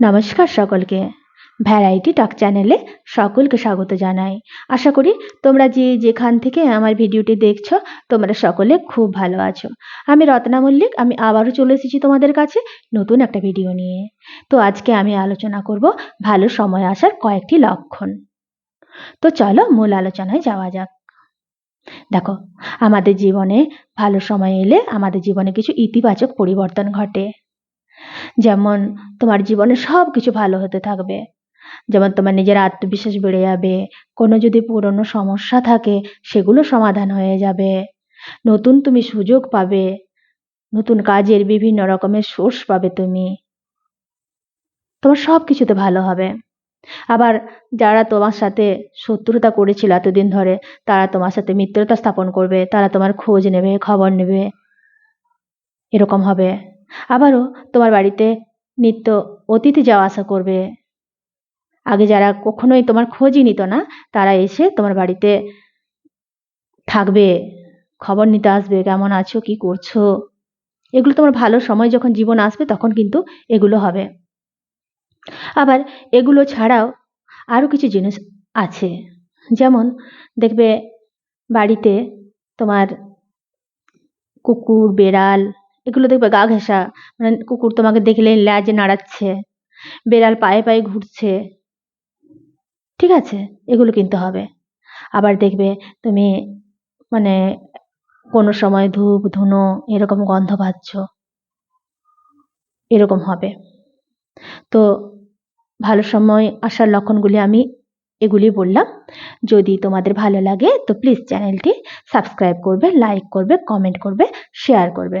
নমস্কার সকলকে। ভ্যারাইটি টক চ্যানেলে সকলকে স্বাগত জানাই। আশা করি তোমরা যে যেখান থেকে আমার ভিডিওটি দেখছ, তোমরা সকলে খুব ভালো আছো। আমি রত্না মল্লিক, আমি আবারও চলে এসেছি তোমাদের কাছে নতুন একটা ভিডিও নিয়ে। তো আজকে আমি আলোচনা করব ভালো সময় আসার কয়েকটি লক্ষণ। তো চলো মূল আলোচনায় যাওয়া যাক। দেখো, আমাদের জীবনে ভালো সময় এলে আমাদের জীবনে কিছু ইতিবাচক পরিবর্তন ঘটে। যেমন তোমার জীবনে সব কিছু ভালো হতে থাকবে। যেমন তোমার নিজের আত্মবিশ্বাস বেড়ে যাবে, কোনো যদি পুরনো সমস্যা থাকে, সেগুলো সমাধান হয়ে যাবে। নতুন তুমি সুযোগ পাবে, নতুন কাজের বিভিন্ন রকমের সোর্স পাবে তুমি। তোমার সব কিছুতে ভালো হবে। আবার যারা তোমার সাথে শত্রুতা করেছিল এতদিন ধরে, তারা তোমার সাথে মিত্রতা স্থাপন করবে, তারা তোমার খোঁজ নেবে, খবর নেবে। এরকম হবে। আবারও তোমার বাড়িতে নিত্য অতিথি যাওয়া আসা করবে। আগে যারা কখনোই তোমার খোঁজই নিত না, তারা এসে তোমার বাড়িতে থাকবে, খবর নিতে আসবে, কেমন আছো, কি করছ? এগুলো তোমার ভালো সময় যখন জীবন আসবে, তখন কিন্তু এগুলো হবে। আবার এগুলো ছাড়াও আরও কিছু জিনিস আছে। যেমন, দেখবে বাড়িতে তোমার কুকুর, বেড়াল এগুলো দেখবে গা ঘেঁষা। মানে কুকুর তোমাকে দেখলে ল্যাজ নাড়াচ্ছে, বেড়াল পায়ে পায়ে ঘুরছে। ঠিক আছে? এগুলো কিনতে হবে। আবার দেখবে তুমি মানে কোনো সময় ধূপ, ধুনো এরকম গন্ধ পাচ্ছ। এরকম হবে। তো ভালো সময় আসার লক্ষণগুলি আমি এগুলি বললাম। যদি তোমাদের ভালো লাগে তো প্লিজ চ্যানেলটি সাবস্ক্রাইব করবে লাইক করবে কমেন্ট করবে শেয়ার করবে।